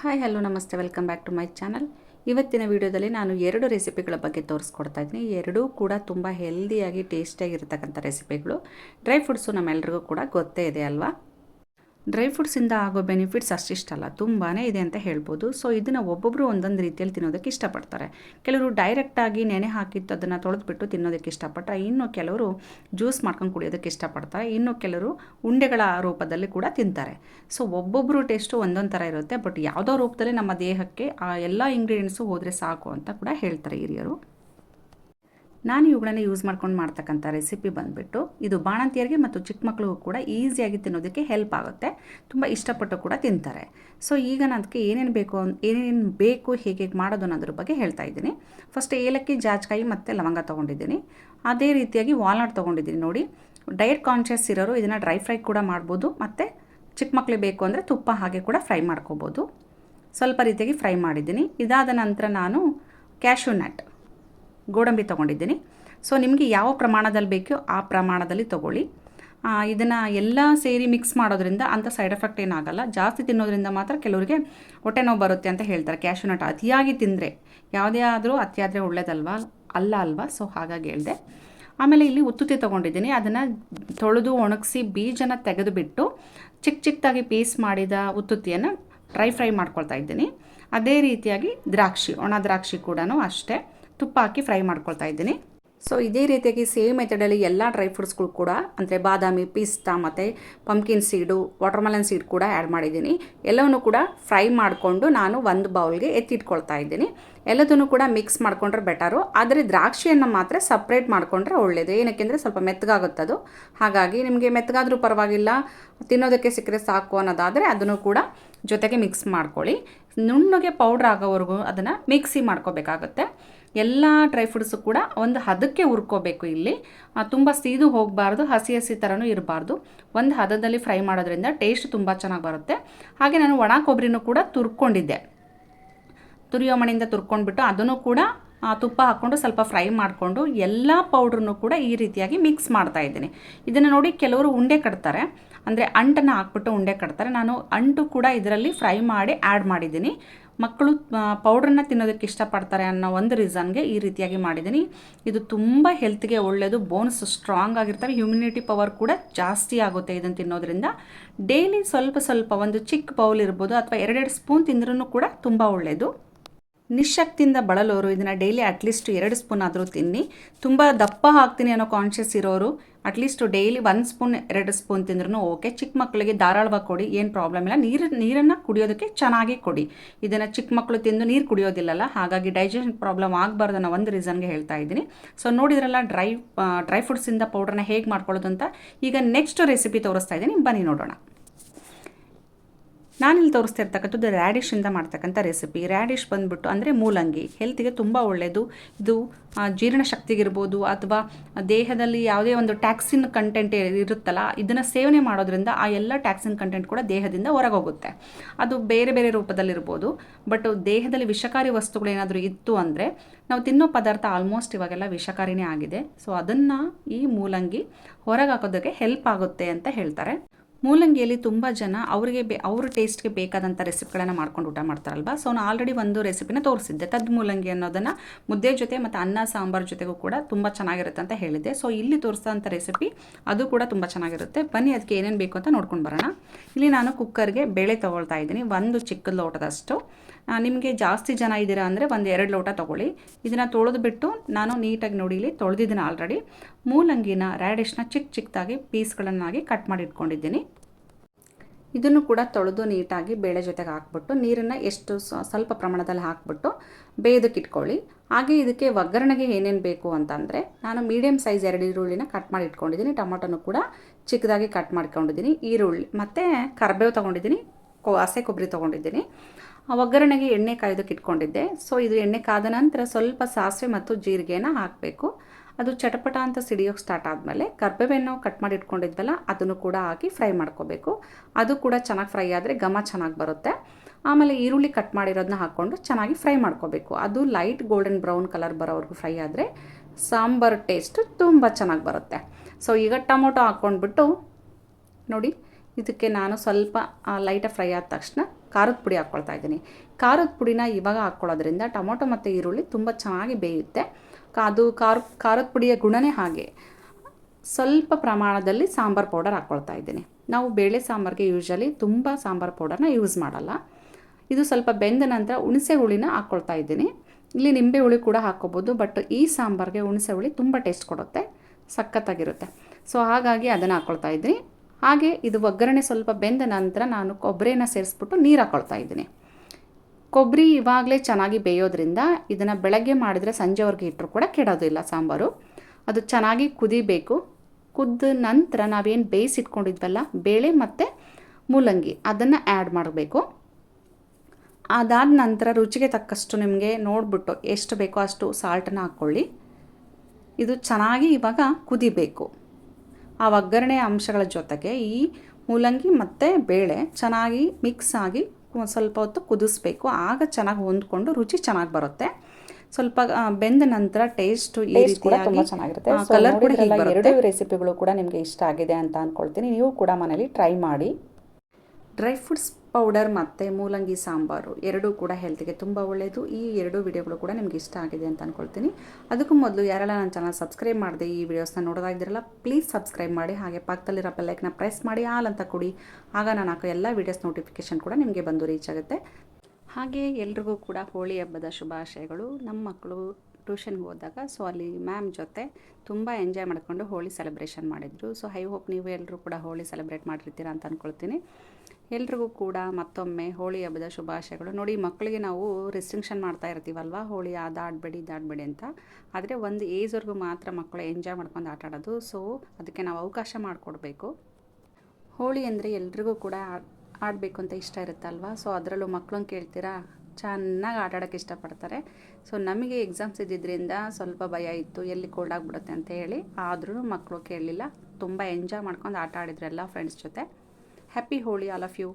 Hi hello ನಮಸ್ತೆ. Welcome back to my channel ಇವತ್ತಿನ ವಿಡಿಯೋದಲ್ಲಿ ನಾನು ಎರಡು ರೆಸಿಪಿಗಳ ಬಗ್ಗೆ ತೋರಿಸ್ಕೊಡ್ತಾ ಇದ್ದೀನಿ. ಎರಡೂ ಕೂಡ ತುಂಬ ಹೆಲ್ದಿಯಾಗಿ ಟೇಸ್ಟಿಯಾಗಿರ್ತಕ್ಕಂಥ ರೆಸಿಪಿಗಳು ಡ್ರೈ ಫ್ರೂಟ್ಸು ನಮ್ಮೆಲ್ರಿಗೂ ಕೂಡ ಗೊತ್ತೇ ಇದೆ ಅಲ್ವಾ? ಡ್ರೈ ಫ್ರೂಟ್ಸಿಂದ ಆಗೋ ಬೆನಿಫಿಟ್ಸ್ ಅಷ್ಟಿಷ್ಟಲ್ಲ ತುಂಬಾ ಇದೆ ಅಂತ ಹೇಳ್ಬೋದು. ಸೊ ಇದನ್ನು ಒಬ್ಬೊಬ್ಬರು ಒಂದೊಂದು ರೀತಿಯಲ್ಲಿ ತಿನ್ನೋದಕ್ಕೆ ಇಷ್ಟಪಡ್ತಾರೆ. ಕೆಲವರು ಡೈರೆಕ್ಟಾಗಿ ನೆನೆ ಹಾಕಿತ್ತು ಅದನ್ನು ತೊಳೆದ್ಬಿಟ್ಟು ತಿನ್ನೋದಕ್ಕೆ ಇಷ್ಟಪಟ್ಟರೆ ಇನ್ನು ಕೆಲವರು ಜ್ಯೂಸ್ ಮಾಡ್ಕೊಂಡು ಕುಡಿಯೋದಕ್ಕೆ ಇಷ್ಟಪಡ್ತಾರೆ. ಇನ್ನು ಕೆಲವರು ಉಂಡೆಗಳ ರೂಪದಲ್ಲಿ ಕೂಡ ತಿಂತಾರೆ. ಸೊ ಒಬ್ಬೊಬ್ಬರು ಟೇಸ್ಟು ಒಂದೊಂದು ಥರ ಇರುತ್ತೆ. ಬಟ್ ಯಾವುದೋ ರೂಪದಲ್ಲಿ ನಮ್ಮ ದೇಹಕ್ಕೆ ಆ ಎಲ್ಲ ಇಂಗ್ರೀಡಿಯೆಂಟ್ಸು ಹೋದರೆ ಸಾಕು ಅಂತ ಕೂಡ ಹೇಳ್ತಾರೆ ಹಿರಿಯರು. ನಾನು ಇವುಗಳನ್ನ ಯೂಸ್ ಮಾಡ್ಕೊಂಡು ಮಾಡ್ತಕ್ಕಂಥ ರೆಸಿಪಿ ಬಂದುಬಿಟ್ಟು, ಇದು ಬಾಣಂತಿಯರಿಗೆ ಮತ್ತು ಚಿಕ್ಕ ಮಕ್ಕಳಿಗೂ ಕೂಡ ಈಸಿಯಾಗಿ ತಿನ್ನೋದಕ್ಕೆ ಹೆಲ್ಪ್ ಆಗುತ್ತೆ. ತುಂಬ ಇಷ್ಟಪಟ್ಟು ಕೂಡ ತಿಂತಾರೆ. ಸೊ ಈಗ ನಾನು ಅದಕ್ಕೆ ಏನೇನು ಬೇಕು ಏನೇನು ಬೇಕು, ಹೇಗೆ ಹೇಗೆ ಮಾಡೋದು ಅನ್ನೋದ್ರ ಬಗ್ಗೆ ಹೇಳ್ತಾ ಇದ್ದೀನಿ. ಫಸ್ಟ್ ಏಲಕ್ಕಿ, ಜಾಜ್ಕಾಯಿ ಮತ್ತು ಲವಂಗ ತೊಗೊಂಡಿದ್ದೀನಿ. ಅದೇ ರೀತಿಯಾಗಿ ವಾಲ್ನಟ್ ತೊಗೊಂಡಿದ್ದೀನಿ ನೋಡಿ. ಡಯಟ್ ಕಾನ್ಷಿಯಸ್ ಇರೋರು ಇದನ್ನು ಡ್ರೈ ಫ್ರೈ ಕೂಡ ಮಾಡ್ಬೋದು ಮತ್ತು ಚಿಕ್ಕ ಮಕ್ಕಳಿಗೆ ಬೇಕು ಅಂದರೆ ತುಪ್ಪ ಹಾಗೆ ಕೂಡ ಫ್ರೈ ಮಾಡ್ಕೋಬೋದು. ಸ್ವಲ್ಪ ರೀತಿಯಾಗಿ ಫ್ರೈ ಮಾಡಿದ್ದೀನಿ. ಇದಾದ ನಂತರ ನಾನು ಕ್ಯಾಶ್ಯೂ ನಟ್ ಗೋಡಂಬಿ ತೊಗೊಂಡಿದ್ದೀನಿ. ಸೊ ನಿಮಗೆ ಯಾವ ಪ್ರಮಾಣದಲ್ಲಿ ಬೇಕೋ ಆ ಪ್ರಮಾಣದಲ್ಲಿ ತೊಗೊಳ್ಳಿ. ಇದನ್ನು ಎಲ್ಲ ಸೇರಿ ಮಿಕ್ಸ್ ಮಾಡೋದ್ರಿಂದ ಅಂಥ ಸೈಡ್ ಎಫೆಕ್ಟ್ ಏನಾಗಲ್ಲ. ಜಾಸ್ತಿ ತಿನ್ನೋದ್ರಿಂದ ಮಾತ್ರ ಕೆಲವರಿಗೆ ಹೊಟ್ಟೆ ನೋವು ಬರುತ್ತೆ ಅಂತ ಹೇಳ್ತಾರೆ. ಕ್ಯಾಶ್ಯೂನಟ್ ಅತಿಯಾಗಿ ತಿಂದರೆ ಯಾವುದೇ ಆದರೂ ಅತಿಯಾದರೆ ಒಳ್ಳೇದಲ್ವಾ? ಅಲ್ಲ ಅಲ್ವಾ? ಸೊ ಹಾಗಾಗಿ ಹೇಳಿದೆ. ಆಮೇಲೆ ಇಲ್ಲಿ ಉತ್ತುತ್ತಿ ತೊಗೊಂಡಿದ್ದೀನಿ. ಅದನ್ನು ತೊಳೆದು ಒಣಗಿಸಿ ಬೀಜನ ತೆಗೆದುಬಿಟ್ಟು ಚಿಕ್ಕ ಚಿಕ್ಕದಾಗಿ ಪೀಸ್ ಮಾಡಿದ ಉತ್ತುತ್ತಿಯನ್ನು ಡ್ರೈ ಫ್ರೈ ಮಾಡ್ಕೊಳ್ತಾ ಇದ್ದೀನಿ. ಅದೇ ರೀತಿಯಾಗಿ ದ್ರಾಕ್ಷಿ, ಒಣ ದ್ರಾಕ್ಷಿ ಕೂಡ ಅಷ್ಟೇ. ತುಪ್ಪ ಹಾಕಿ ಫ್ರೈ ಮಾಡ್ಕೊಳ್ತಾ ಇದ್ದೀನಿ. ಸೊ ಇದೇ ರೀತಿಯಾಗಿ ಸೇಮ್ ಮೆಥಡಲ್ಲಿ ಎಲ್ಲ ಡ್ರೈ ಫ್ರೂಟ್ಸ್ಗಳು ಕೂಡ, ಅಂದರೆ ಬಾದಾಮಿ, ಪಿಸ್ತಾ ಮತ್ತು ಪಂಪ್ಕಿನ್ ಸೀಡು ವಾಟರ್ಮೆಲನ್ ಸೀಡ್ ಕೂಡ ಆ್ಯಡ್ ಮಾಡಿದ್ದೀನಿ. ಎಲ್ಲವನ್ನು ಕೂಡ ಫ್ರೈ ಮಾಡಿಕೊಂಡು ನಾನು ಒಂದು ಬೌಲ್ಗೆ ಎತ್ತಿಟ್ಕೊಳ್ತಾ ಇದ್ದೀನಿ. ಎಲ್ಲದನ್ನು ಕೂಡ ಮಿಕ್ಸ್ ಮಾಡಿಕೊಂಡ್ರೆ ಬೆಟರು ಆದರೆ ದ್ರಾಕ್ಷಿಯನ್ನು ಮಾತ್ರ ಸಪ್ರೇಟ್ ಮಾಡಿಕೊಂಡ್ರೆ ಒಳ್ಳೆಯದು ಏನಕ್ಕೆಂದರೆ ಸ್ವಲ್ಪ ಮೆತ್ತಗಾಗುತ್ತದು ಹಾಗಾಗಿ ನಿಮಗೆ ಮೆತ್ತಗಾದರೂ ಪರವಾಗಿಲ್ಲ, ತಿನ್ನೋದಕ್ಕೆ ಸಿಕ್ಕರೆ ಸಾಕು ಅನ್ನೋದಾದರೆ ಅದನ್ನು ಕೂಡ ಜೊತೆಗೆ ಮಿಕ್ಸ್ ಮಾಡ್ಕೊಳ್ಳಿ. ನುಣ್ಣಗೆ ಪೌಡ್ರ್ ಆಗೋವರೆಗೂ ಅದನ್ನು ಮಿಕ್ಸಿ ಮಾಡ್ಕೋಬೇಕಾಗತ್ತೆ. ಎಲ್ಲ ಡ್ರೈ ಫ್ರೂಟ್ಸು ಕೂಡ ಒಂದು ಹದಕ್ಕೆ ಹುರ್ಕೋಬೇಕು ಇಲ್ಲಿ. ತುಂಬ ಸೀದು ಹೋಗಬಾರ್ದು, ಹಸಿ ಹಸಿ ಥರನೂ ಇರಬಾರ್ದು. ಒಂದು ಹದದಲ್ಲಿ ಫ್ರೈ ಮಾಡೋದ್ರಿಂದ ಟೇಸ್ಟ್ ತುಂಬ ಚೆನ್ನಾಗಿ ಬರುತ್ತೆ. ಹಾಗೆ ನಾನು ಒಣ ಕೊಬ್ಬರಿನೂ ಕೂಡ ತುರ್ಕೊಂಡಿದ್ದೆ. ತುರಿಯೋ ಮಣೆಯಿಂದ ತುರ್ಕೊಂಡ್ಬಿಟ್ಟು ಅದನ್ನು ಕೂಡ ತುಪ್ಪ ಹಾಕ್ಕೊಂಡು ಸ್ವಲ್ಪ ಫ್ರೈ ಮಾಡಿಕೊಂಡು ಎಲ್ಲ ಪೌಡ್ರನ್ನು ಕೂಡ ಈ ರೀತಿಯಾಗಿ ಮಿಕ್ಸ್ ಮಾಡ್ತಾ ಇದ್ದೀನಿ. ಇದನ್ನು ನೋಡಿ ಕೆಲವರು ಉಂಡೆ ಕಟ್ತಾರೆ. ಅಂದರೆ ಅಂಟನ್ನು ಹಾಕ್ಬಿಟ್ಟು ಉಂಡೆ ಕಟ್ತಾರೆ. ನಾನು ಅಂಟು ಕೂಡ ಇದರಲ್ಲಿ ಫ್ರೈ ಮಾಡಿ ಆ್ಯಡ್ ಮಾಡಿದ್ದೀನಿ. ಮಕ್ಕಳು ಪೌಡ್ರನ್ನ ತಿನ್ನೋದಕ್ಕೆ ಇಷ್ಟಪಡ್ತಾರೆ ಅನ್ನೋ ಒಂದು ರೀಸನ್ಗೆ ಈ ರೀತಿಯಾಗಿ ಮಾಡಿದ್ದೀನಿ. ಇದು ತುಂಬ ಹೆಲ್ತ್ಗೆ ಒಳ್ಳೆಯದು ಬೋನ್ಸ್ ಸ್ಟ್ರಾಂಗ್ ಆಗಿರ್ತವೆ ಹ್ಯುಮಿನಿಟಿ ಪವರ್ ಕೂಡ ಜಾಸ್ತಿ ಆಗುತ್ತೆ ಇದನ್ನು ತಿನ್ನೋದ್ರಿಂದ. ಡೈಲಿ ಸ್ವಲ್ಪ ಸ್ವಲ್ಪ ಒಂದು ಚಿಕ್ಕ ಬೌಲ್ ಇರ್ಬೋದು, ಅಥವಾ ಎರಡೆರಡು ಸ್ಪೂನ್ ತಿಂದ್ರೂ ಕೂಡ ತುಂಬ ಒಳ್ಳೆಯದು ನಿಶಕ್ತಿಯಿಂದ ಬಳಲೋರು. ಇದನ್ನು ಡೈಲಿ ಅಟ್ಲೀಸ್ಟ್ ಎರಡು ಸ್ಪೂನ್ ಆದರೂ ತಿನ್ನಿ. ತುಂಬ ದಪ್ಪ ಹಾಕ್ತೀನಿ ಅನ್ನೋ ಕಾನ್ಷಿಯಸ್ ಇರೋರು ಅಟ್ಲೀಸ್ಟ್ ಡೈಲಿ ಒಂದು ಸ್ಪೂನ್ ಎರಡು ಸ್ಪೂನ್ ತಿಂದ್ರೂ ಓಕೆ ಚಿಕ್ಕ ಮಕ್ಕಳಿಗೆ ಧಾರಾಳವಾಗಿ ಕೊಡಿ, ಏನು ಪ್ರಾಬ್ಲಮ್ ಇಲ್ಲ. ನೀರು, ನೀರನ್ನು ಕುಡಿಯೋದಕ್ಕೆ ಚೆನ್ನಾಗಿ ಕೊಡಿ. ಇದನ್ನು ಚಿಕ್ಕ ಮಕ್ಕಳು ತಿಂದು ನೀರು ಕುಡಿಯೋದಿಲ್ಲಲ್ಲ, ಹಾಗಾಗಿ ಡೈಜೆಷನ್ ಪ್ರಾಬ್ಲಮ್ ಆಗಬಾರ್ದು ಅನ್ನೋ ಒಂದು ರೀಸನ್ಗೆ ಹೇಳ್ತಾ ಇದ್ದೀನಿ. ಸೊ ನೋಡಿದ್ರಲ್ಲ ಡ್ರೈ ಡ್ರೈ ಫ್ರೂಟ್ಸಿಂದ ಪೌಡ್ರನ್ನ ಹೇಗೆ ಮಾಡ್ಕೊಳ್ಳೋದು ಅಂತ? ಈಗ ನೆಕ್ಸ್ಟ್ ರೆಸಿಪಿ ತೋರಿಸ್ತಾ ಇದ್ದೀನಿ. ಬನ್ನಿ ನೋಡೋಣ. ನಾನಿಲ್ಲಿ ತೋರಿಸ್ತಾ ಇರ್ತಕ್ಕಂಥದ್ದು ರ್ಯಾಡಿಶಿಂದ ಮಾಡ್ತಕ್ಕಂಥ ರೆಸಿಪಿ ರ್ಯಾಡಿಶ್ ಬಂದುಬಿಟ್ಟು ಅಂದರೆ ಮೂಲಂಗಿ. ಹೆಲ್ತಿಗೆ ತುಂಬ ಒಳ್ಳೆಯದು ಇದು ಜೀರ್ಣಶಕ್ತಿಗಿರ್ಬೋದು ಅಥವಾ ದೇಹದಲ್ಲಿ ಯಾವುದೇ ಒಂದು ಟ್ಯಾಕ್ಸಿನ್ ಕಂಟೆಂಟ್ ಇರುತ್ತಲ್ಲ, ಇದನ್ನು ಸೇವನೆ ಮಾಡೋದ್ರಿಂದ ಆ ಎಲ್ಲ ಟ್ಯಾಕ್ಸಿನ್ ಕಂಟೆಂಟ್ ಕೂಡ ದೇಹದಿಂದ ಹೊರಗೋಗುತ್ತೆ. ಅದು ಬೇರೆ ಬೇರೆ ರೂಪದಲ್ಲಿರ್ಬೋದು. ಬಟ್ ದೇಹದಲ್ಲಿ ವಿಷಕಾರಿ ವಸ್ತುಗಳೇನಾದರೂ ಇತ್ತು ಅಂದರೆ ನಾವು ತಿನ್ನೋ ಪದಾರ್ಥ ಆಲ್ಮೋಸ್ಟ್ ಇವಾಗೆಲ್ಲ ವಿಷಕಾರಿನೇ ಆಗಿದೆ. ಸೊ ಅದನ್ನು ಈ ಮೂಲಂಗಿ ಹೊರಗೆ ಹಾಕೋದಕ್ಕೆ ಹೆಲ್ಪ್ ಆಗುತ್ತೆ ಅಂತ ಹೇಳ್ತಾರೆ. ಮೂಲಂಗಿಯಲ್ಲಿ ತುಂಬ ಜನ ಅವರಿಗೆ ಬೇ ಅವ್ರ ಟೇಸ್ಟ್ಗೆ ಬೇಕಾದಂಥ ರೆಸಿಪಿಗಳನ್ನು ಮಾಡ್ಕೊಂಡು ಊಟ ಮಾಡ್ತಾರಲ್ವ? ಸೊ ನಾನು ಆಲ್ರೆಡಿ ಒಂದು ರೆಸಿಪಿನ ತೋರಿಸಿದ್ದೆ. ತದ್ ಮೂಲಂಗಿ ಅನ್ನೋದನ್ನು ಮುದ್ದೆ ಜೊತೆ ಮತ್ತು ಅನ್ನ, ಸಾಂಬಾರು ಜೊತೆಗೂ ಕೂಡ ತುಂಬ ಚೆನ್ನಾಗಿರುತ್ತೆ ಅಂತ ಹೇಳಿದ್ದೆ. ಸೊ ಇಲ್ಲಿ ತೋರಿಸಿದಂಥ ರೆಸಿಪಿ ಅದು ಕೂಡ ತುಂಬ ಚೆನ್ನಾಗಿರುತ್ತೆ. ಬನ್ನಿ ಅದಕ್ಕೆ ಏನೇನು ಬೇಕು ಅಂತ ನೋಡ್ಕೊಂಡು ಬರೋಣ. ಇಲ್ಲಿ ನಾನು ಕುಕ್ಕರ್ಗೆ ಬೇಳೆ ತೊಗೊಳ್ತಾ ಇದ್ದೀನಿ. ಒಂದು ಚಿಕ್ಕ ಲೋಟದಷ್ಟು. ನಿಮಗೆ ಜಾಸ್ತಿ ಜನ ಇದ್ದೀರಾ ಅಂದರೆ ಒಂದು ಎರಡು ಲೋಟ ತೊಗೊಳ್ಳಿ. ಇದನ್ನು ತೊಳೆದು ಬಿಟ್ಟು ನಾನು ನೀಟಾಗಿ ನೋಡಿ ಇಲ್ಲಿ ತೊಳೆದಿದ್ದೀನಿ ಆಲ್ರೆಡಿ ಮೂಲಂಗಿನ ರ್ಯಾಡಿಶ್ನ ಚಿಕ್ಕ ಚಿಕ್ಕದಾಗಿ ಪೀಸ್ಗಳನ್ನಾಗಿ ಕಟ್ ಮಾಡಿ ಇಟ್ಕೊಂಡಿದ್ದೀನಿ. ಇದನ್ನು ಕೂಡ ತೊಳೆದು ನೀಟಾಗಿ ಬೇಳೆ ಜೊತೆಗೆ ಹಾಕ್ಬಿಟ್ಟು, ನೀರನ್ನು ಎಷ್ಟು ಸ್ವಲ್ಪ ಪ್ರಮಾಣದಲ್ಲಿ ಹಾಕ್ಬಿಟ್ಟು ಬೇಯೋದಕ್ಕೆ ಇಟ್ಕೊಳ್ಳಿ. ಹಾಗೆ ಇದಕ್ಕೆ ಒಗ್ಗರಣೆಗೆ ಏನೇನು ಬೇಕು ಅಂತಂದರೆ, ನಾನು ಮೀಡಿಯಮ್ ಸೈಜ್ ಎರಡು ಈರುಳ್ಳಿನ ಕಟ್ ಮಾಡಿ ಇಟ್ಕೊಂಡಿದ್ದೀನಿ. ಟೊಮೊಟೊನು ಕೂಡ ಚಿಕ್ಕದಾಗಿ ಕಟ್ ಮಾಡ್ಕೊಂಡಿದ್ದೀನಿ. ಈರುಳ್ಳಿ ಮತ್ತು ಕರ್ಬೇವು ತೊಗೊಂಡಿದ್ದೀನಿ ಹಸೆ ಕೊಬ್ಬರಿ ತೊಗೊಂಡಿದ್ದೀನಿ. ಒಗ್ಗರಣೆಗೆ ಎಣ್ಣೆ ಕಾಯೋದಕ್ಕೆ ಇಟ್ಕೊಂಡಿದ್ದೆ ಸೊ ಇದು ಎಣ್ಣೆ ಕಾದ ನಂತರ ಸ್ವಲ್ಪ ಸಾಸಿವೆ ಮತ್ತು ಜೀರಿಗೆನ ಹಾಕಬೇಕು. ಅದು ಚಟಪಟ ಅಂತ ಸಿಡಿಯೋಕ್ಕೆ ಸ್ಟಾರ್ಟ್ ಆದಮೇಲೆ ಕರ್ಬೇವೇನು ಕಟ್ ಮಾಡಿ ಇಟ್ಕೊಂಡಿದ್ವಲ್ಲ, ಅದನ್ನು ಕೂಡ ಹಾಕಿ ಫ್ರೈ ಮಾಡ್ಕೋಬೇಕು. ಅದು ಕೂಡ ಚೆನ್ನಾಗಿ ಫ್ರೈ ಆದರೆ ಘಮ ಚೆನ್ನಾಗಿ ಬರುತ್ತೆ. ಆಮೇಲೆ ಈರುಳ್ಳಿ ಕಟ್ ಮಾಡಿರೋದನ್ನ ಹಾಕ್ಕೊಂಡು ಚೆನ್ನಾಗಿ ಫ್ರೈ ಮಾಡ್ಕೋಬೇಕು. ಅದು ಲೈಟ್ ಗೋಲ್ಡನ್ ಬ್ರೌನ್ ಕಲರ್ ಬರೋವರೆಗೂ ಫ್ರೈ ಆದರೆ ಸಾಂಬಾರು ಟೇಸ್ಟು ತುಂಬ ಚೆನ್ನಾಗಿ ಬರುತ್ತೆ. ಸೊ ಈಗ ಟೊಮೊಟೊ ಹಾಕ್ಕೊಂಡ್ಬಿಟ್ಟು ನೋಡಿ, ಇದಕ್ಕೆ ನಾನು ಸ್ವಲ್ಪ ಲೈಟಾಗಿ ಫ್ರೈ ಆದ ತಕ್ಷಣ ಖಾರದ ಪುಡಿ ಹಾಕ್ಕೊಳ್ತಾ ಇದ್ದೀನಿ. ಖಾರದ ಪುಡಿನ ಇವಾಗ ಹಾಕ್ಕೊಳ್ಳೋದ್ರಿಂದ ಟೊಮೊಟೊ ಮತ್ತು ಈರುಳ್ಳಿ ತುಂಬ ಚೆನ್ನಾಗಿ ಬೇಯುತ್ತೆ. ಅದು ಖಾರ ಖಾರದ ಪುಡಿಯ ಗುಣನೇ ಹಾಗೆ. ಸ್ವಲ್ಪ ಪ್ರಮಾಣದಲ್ಲಿ ಸಾಂಬಾರು ಪೌಡರ್ ಹಾಕ್ಕೊಳ್ತಾ ಇದ್ದೀನಿ. ನಾವು ಬೇಳೆ ಸಾಂಬಾರಿಗೆ ಯೂಶಲಿ ತುಂಬ ಸಾಂಬಾರು ಪೌಡರ್ನ ಯೂಸ್ ಮಾಡಲ್ಲ. ಇದು ಸ್ವಲ್ಪ ಬೆಂದ ನಂತರ ಹುಣಸೆ ಹುಳಿನ ಹಾಕ್ಕೊಳ್ತಾ ಇದ್ದೀನಿ. ಇಲ್ಲಿ ನಿಂಬೆ ಹುಳಿ ಕೂಡ ಹಾಕ್ಕೋಬೋದು, ಬಟ್ ಈ ಸಾಂಬಾರಿಗೆ ಹುಣಸೆ ಹುಳಿ ತುಂಬ ಟೇಸ್ಟ್ ಕೊಡುತ್ತೆ. ಸಖತ್ತಾಗಿರುತ್ತೆ. ಸೊ ಹಾಗಾಗಿ ಅದನ್ನು ಹಾಕ್ಕೊಳ್ತಾ ಇದ್ದೀನಿ. ಹಾಗೆ ಇದು ಒಗ್ಗರಣೆ ಸ್ವಲ್ಪ ಬೆಂದ ನಂತರ ನಾನು ಕೊಬ್ಬರಿನ ಸೇರಿಸ್ಬಿಟ್ಟು ನೀರು ಹಾಕೊಳ್ತಾ ಇದ್ದೀನಿ. ಕೊಬ್ಬರಿ ಇವಾಗಲೇ ಚೆನ್ನಾಗಿ ಬೇಯೋದ್ರಿಂದ ಇದನ್ನು ಬೆಳಗ್ಗೆ ಮಾಡಿದರೆ ಸಂಜೆವರೆಗೆ ಇಟ್ಟರು ಕೂಡ ಕೆಡೋದಿಲ್ಲ ಸಾಂಬಾರು. ಅದು ಚೆನ್ನಾಗಿ ಕುದಿಬೇಕು. ಕುದ್ದ ನಂತರ ನಾವೇನು ಬೇಯಿಸಿಟ್ಕೊಂಡಿದ್ವಲ್ಲ, ಬೇಳೆ ಮತ್ತು ಮೂಲಂಗಿ ಅದನ್ನು ಆ್ಯಡ್ ಮಾಡಬೇಕು. ಅದಾದ ನಂತರ ರುಚಿಗೆ ತಕ್ಕಷ್ಟು ನಿಮಗೆ ನೋಡಿಬಿಟ್ಟು ಎಷ್ಟು ಬೇಕೋ ಅಷ್ಟು ಸಾಲ್ಟನ್ನು ಹಾಕ್ಕೊಳ್ಳಿ ಇದು ಚೆನ್ನಾಗಿ ಇವಾಗ ಕುದಿಬೇಕು. ಆ ಒಗ್ಗರಣೆ ಅಂಶಗಳ ಜೊತೆಗೆ ಈ ಮೂಲಂಗಿ ಮತ್ತು ಬೇಳೆ ಚೆನ್ನಾಗಿ ಮಿಕ್ಸ್ ಆಗಿ ಸ್ವಲ್ಪ ಹೊತ್ತು ಕುದಿಸ್ಬೇಕು. ಆಗ ಚೆನ್ನಾಗಿ ಹೊಂದ್ಕೊಂಡು ರುಚಿ ಚೆನ್ನಾಗಿ ಬರುತ್ತೆ. ಸ್ವಲ್ಪ ಬೆಂದ ನಂತರ ಟೇಸ್ಟ್ ಈ ರೀತಿ ಕೂಡ ತುಂಬ ರೀತಿಯಾಗಿ ಚೆನ್ನಾಗಿರುತ್ತೆ ಕಲರ್ ಕೂಡ ಎರಡೂ ರೆಸಿಪಿಗಳು ಕೂಡ ನಿಮಗೆ ಇಷ್ಟ ಆಗಿದೆ ಅಂತ ಅಂದ್ಕೊಳ್ತೀನಿ ನೀವು ಕೂಡ ಮನೇಲಿ ಟ್ರೈ ಮಾಡಿ. ಡ್ರೈ ಫ್ರೂಟ್ಸ್ ಪೌಡರ್ ಮತ್ತು ಮೂಲಂಗಿ ಸಾಂಬಾರು ಎರಡೂ ಕೂಡ ಹೆಲ್ತ್ಗೆ ತುಂಬ ಒಳ್ಳೆಯದು ಈ ಎರಡೂ ವಿಡಿಯೋಗಳು ಕೂಡ ನಿಮ್ಗೆ ಇಷ್ಟ ಆಗಿದೆ ಅಂತ ಅಂದ್ಕೊಳ್ತೀನಿ ಅದಕ್ಕೂ ಮೊದಲು ಯಾರೆಲ್ಲ ನನ್ನ ಚಾನಲ್ ಸಬ್ಸ್ಕ್ರೈಬ್ ಮಾಡಿದೆ ಈ ವಿಡಿಯೋಸ್ನ ನೋಡೋದಾಗಿದ್ರಲ್ಲ ಪ್ಲೀಸ್ ಸಬ್ಸ್ಕ್ರೈಬ್ ಮಾಡಿ. ಹಾಗೆ ಪಕ್ಕದಲ್ಲಿರೋ ಬೆಲ್ಲೈಕ್ನ ಪ್ರೆಸ್ ಮಾಡಿ, ಆಲ್ ಅಂತ ಕೊಡಿ. ಆಗ ನಾನು ಹಾಕೋ ಎಲ್ಲ ವೀಡಿಯೋಸ್ ನೋಟಿಫಿಕೇಷನ್ ಕೂಡ ನಿಮಗೆ ಬಂದು ರೀಚ್ ಆಗುತ್ತೆ. ಹಾಗೆ ಎಲ್ರಿಗೂ ಕೂಡ ಹೋಳಿ ಹಬ್ಬದ ಶುಭಾಶಯಗಳು. ನಮ್ಮ ಮಕ್ಕಳು ಟ್ಯೂಷನ್ಗೆ ಹೋದಾಗ ಸೊ ಅಲ್ಲಿ ಮ್ಯಾಮ್ ಜೊತೆ ತುಂಬ ಎಂಜಾಯ್ ಮಾಡಿಕೊಂಡು ಹೋಳಿ ಸೆಲೆಬ್ರೇಷನ್ ಮಾಡಿದರು. ಸೊ ಐ ಹೋಪ್ ನೀವು ಎಲ್ಲರೂ ಕೂಡ ಹೋಳಿ ಸೆಲೆಬ್ರೇಟ್ ಮಾಡಿರ್ತೀರಾ ಅಂತ ಅಂದ್ಕೊಳ್ತೀನಿ ಎಲ್ರಿಗೂ ಕೂಡ ಮತ್ತೊಮ್ಮೆ ಹೋಳಿ ಹಬ್ಬದ ಶುಭಾಶಯಗಳು. ನೋಡಿ ಮಕ್ಕಳಿಗೆ ನಾವು ರೆಸ್ಟ್ರಿಕ್ಷನ್ ಮಾಡ್ತಾ ಇರ್ತೀವಲ್ವ? ಹೋಳಿ ಅದಾಡಬೇಡಿ ಇದಾಡಬೇಡಿ ಅಂತ. ಆದರೆ ಒಂದು ಏಜ್ವರೆಗೂ ಮಾತ್ರ ಮಕ್ಕಳು ಎಂಜಾಯ್ ಮಾಡ್ಕೊಂಡು ಆಟ ಆಡೋದು. ಸೊ ಅದಕ್ಕೆ ನಾವು ಅವಕಾಶ ಮಾಡಿಕೊಡ್ಬೇಕು. ಹೋಳಿ ಅಂದರೆ ಎಲ್ರಿಗೂ ಕೂಡ ಆಡಬೇಕು ಅಂತ ಇಷ್ಟ ಇರುತ್ತಲ್ವ? ಸೊ ಅದರಲ್ಲೂ ಮಕ್ಕಳು ಕೇಳ್ತೀರಾ? ಚೆನ್ನಾಗಿ ಆಟಾಡೋಕ್ಕೆ ಇಷ್ಟಪಡ್ತಾರೆ. ಸೊ ನಮಗೆ ಎಕ್ಸಾಮ್ಸ್ ಇದ್ದಿದ್ದರಿಂದ ಸ್ವಲ್ಪ ಭಯ ಇತ್ತು. ಎಲ್ಲಿ ಕೋಲ್ಡ್ ಆಗಿಬಿಡುತ್ತೆ ಅಂತ ಹೇಳಿ. ಆದ್ರೂ ಮಕ್ಕಳು ಕೇಳಲಿಲ್ಲ. ತುಂಬ ಎಂಜಾಯ್ ಮಾಡ್ಕೊಂಡು ಆಟ ಆಡಿದ್ರೆಲ್ಲ ಫ್ರೆಂಡ್ಸ್ ಜೊತೆ. Happy Holi all of you.